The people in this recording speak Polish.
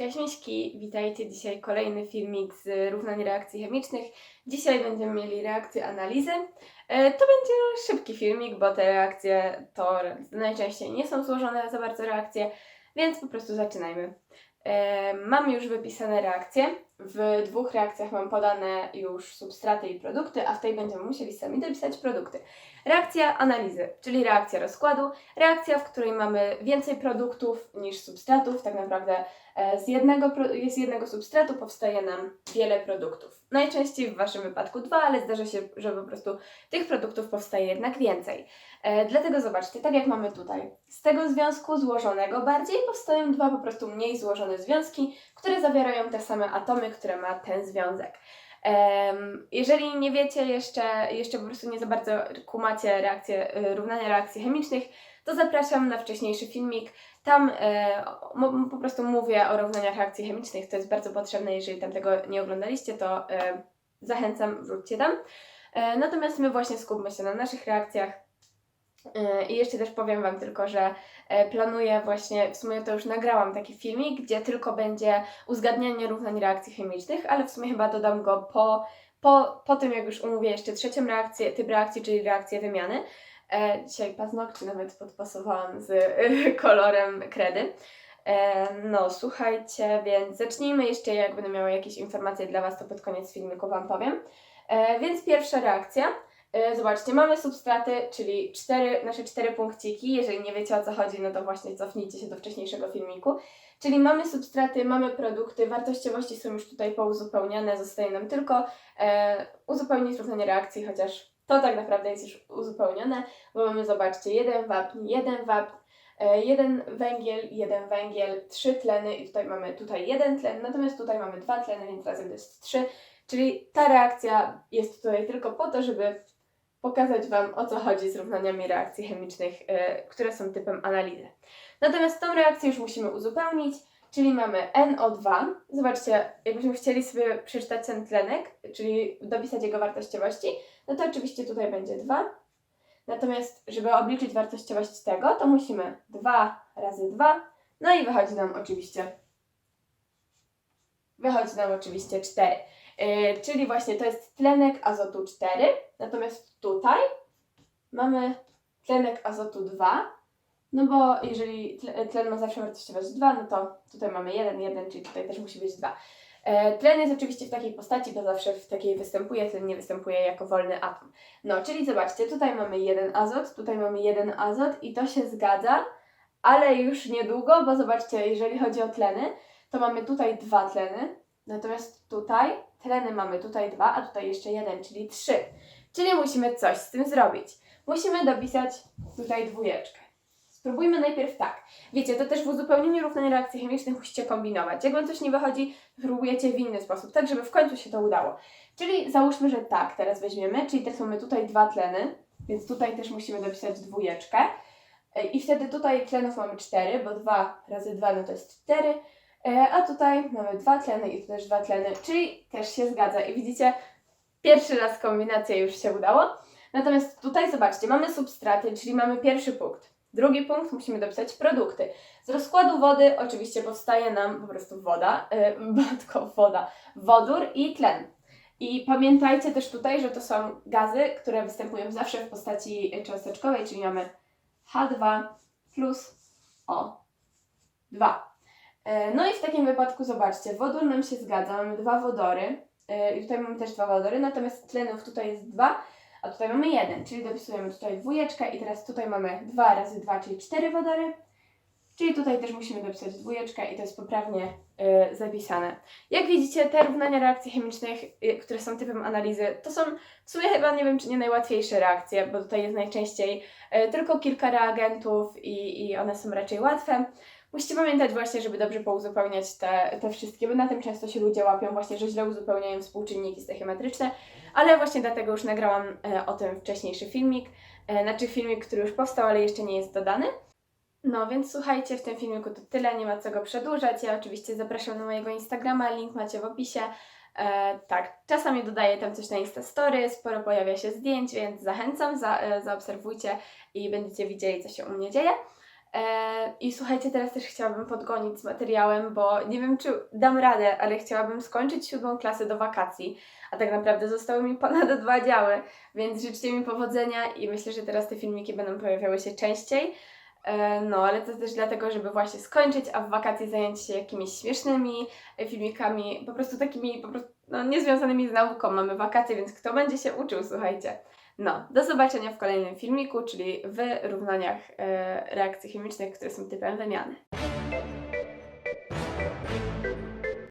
Cześć witajcie. Dzisiaj kolejny filmik z równań reakcji chemicznych. Dzisiaj będziemy mieli reakcję analizy. E, To będzie szybki filmik, bo te reakcje to najczęściej nie są złożone za bardzo reakcje, więc po prostu zaczynajmy. E, Mam już wypisane reakcje. W dwóch reakcjach mam podane już substraty i produkty, a w tej będziemy musieli sami dopisać produkty. Reakcja analizy, czyli reakcja rozkładu, reakcja, w której mamy więcej produktów niż substratów, tak naprawdę E, Z jednego, z jednego substratu powstaje nam wiele produktów. Najczęściej w Waszym wypadku dwa, ale zdarza się, że po prostu tych produktów powstaje jednak więcej. E, dlatego zobaczcie, tak jak mamy tutaj, z tego związku złożonego bardziej powstają dwa po prostu mniej złożone związki, które zawierają te same atomy, które ma ten związek. Jeżeli nie wiecie jeszcze, jeszcze po prostu nie za bardzo kumacie reakcje, y, równania reakcji chemicznych, to zapraszam na wcześniejszy filmik. Tam e, po prostu mówię o równaniach reakcji chemicznych, to jest bardzo potrzebne. Jeżeli tam tego nie oglądaliście, to e, zachęcam, wróćcie tam. E, natomiast my właśnie skupmy się na naszych reakcjach. E, I jeszcze też powiem Wam tylko, że e, planuję właśnie, w sumie to już nagrałam taki filmik, gdzie tylko będzie uzgadnianie równań reakcji chemicznych, ale w sumie chyba dodam go po, po, po tym, jak już umówię jeszcze trzecią reakcję, typ reakcji, czyli reakcję wymiany. E, dzisiaj paznokcie nawet podpasowałam z kolorem kredy. E, no, słuchajcie, więc zacznijmy jeszcze, jak będę miała jakieś informacje dla Was, to pod koniec filmiku Wam powiem. Więc pierwsza reakcja. E, zobaczcie, mamy substraty, czyli cztery, nasze cztery punkciki. Jeżeli nie wiecie o co chodzi, no to właśnie cofnijcie się do wcześniejszego filmiku. Czyli mamy substraty, mamy produkty, wartościowości są już tutaj pouzupełniane, zostaje nam tylko e, uzupełnić równanie reakcji, chociaż to tak naprawdę jest już uzupełnione, bo mamy, zobaczcie, jeden wapń, jeden wapń, e, jeden węgiel, jeden węgiel, trzy tleny i tutaj mamy tutaj jeden tlen, natomiast tutaj mamy dwa tleny, więc razem to jest trzy. Czyli ta reakcja jest tutaj tylko po to, żeby pokazać Wam o co chodzi z równaniami reakcji chemicznych, e, które są typem analizy. Natomiast tą reakcję już musimy uzupełnić, czyli mamy NO2. Zobaczcie, jakbyśmy chcieli sobie przeczytać ten tlenek, czyli dopisać jego wartościowości, no to oczywiście tutaj będzie 2. Natomiast, żeby obliczyć wartościowość tego, to musimy 2 razy 2, no i wychodzi nam oczywiście wychodzi nam oczywiście 4. Yy, czyli właśnie to jest tlenek azotu 4, natomiast tutaj mamy tlenek azotu 2, no bo jeżeli tle- tlen ma zawsze wartościowość 2, no to tutaj mamy 1, 1, czyli tutaj też musi być 2. E, Tlen jest oczywiście w takiej postaci, bo zawsze w takiej występuje, tlen nie występuje jako wolny atom. No, czyli zobaczcie, tutaj mamy jeden azot, tutaj mamy jeden azot i to się zgadza, ale już niedługo, bo zobaczcie, jeżeli chodzi o tleny, to mamy tutaj dwa tleny, natomiast tutaj tleny mamy tutaj dwa, a tutaj jeszcze jeden, czyli trzy. Czyli musimy coś z tym zrobić. Musimy dopisać tutaj dwójeczkę. Spróbujmy najpierw tak. Wiecie, to też w uzupełnieniu równań reakcji chemicznych musicie kombinować. Jak wam coś nie wychodzi, próbujecie w inny sposób, tak żeby w końcu się to udało. Czyli załóżmy, że tak, teraz weźmiemy, czyli teraz mamy tutaj dwa tleny, więc tutaj też musimy dopisać dwójeczkę. I wtedy tutaj tlenów mamy 4, bo 2 razy 2 no to jest 4, a tutaj mamy dwa tleny i tu też dwa tleny, czyli też się zgadza. I widzicie, pierwszy raz kombinacja już się udało. Natomiast tutaj zobaczcie, mamy substraty, czyli mamy pierwszy punkt. Drugi punkt musimy dopisać produkty. Z rozkładu wody oczywiście powstaje nam po prostu woda, yy, matko, woda, wodór i tlen. I pamiętajcie też tutaj, że to są gazy, które występują zawsze w postaci cząsteczkowej, czyli mamy H2 plus O2. E, No i w takim wypadku zobaczcie, wodór nam się zgadza, mamy dwa wodory e, i tutaj mamy też dwa wodory, natomiast tlenów tutaj jest dwa, a tutaj mamy jeden, czyli dopisujemy tutaj dwójeczkę i teraz tutaj mamy 2 razy 2, czyli 4 wodory, czyli tutaj też musimy dopisać dwójeczkę i to jest poprawnie e, zapisane. Jak widzicie, te równania reakcji chemicznych, które są typem analizy, to są w sumie chyba nie wiem, czy nie najłatwiejsze reakcje, bo tutaj jest najczęściej tylko kilka reagentów i, i one są raczej łatwe. Musicie pamiętać właśnie, żeby dobrze pouzupełniać te, te wszystkie, bo na tym często się ludzie łapią właśnie, że źle uzupełniają współczynniki stechiometryczne, ale właśnie dlatego już nagrałam e, o tym wcześniejszy filmik, e, znaczy filmik, który już powstał, ale jeszcze nie jest dodany. No więc słuchajcie, w tym filmiku to tyle, nie ma co go przedłużać. Ja oczywiście zapraszam na mojego Instagrama, link macie w opisie. E, tak, czasami dodaję tam coś na Instastory, sporo pojawia się zdjęć, więc zachęcam, za, e, zaobserwujcie i będziecie widzieli, co się u mnie dzieje. E, I słuchajcie, teraz też chciałabym podgonić z materiałem, bo nie wiem, czy dam radę, ale chciałabym skończyć siódmą klasę do wakacji, a tak naprawdę zostały mi ponad dwa działy, więc życzcie mi powodzenia i myślę, że teraz te filmiki będą pojawiały się częściej. E, No, ale to też dlatego, żeby właśnie skończyć, a w wakacje zająć się jakimiś śmiesznymi filmikami, po prostu takimi, po prostu, no, niezwiązanymi z nauką. Mamy wakacje, więc kto będzie się uczył, słuchajcie. No, do zobaczenia w kolejnym filmiku, czyli w równaniach e, reakcji chemicznych, które są typem wymiany.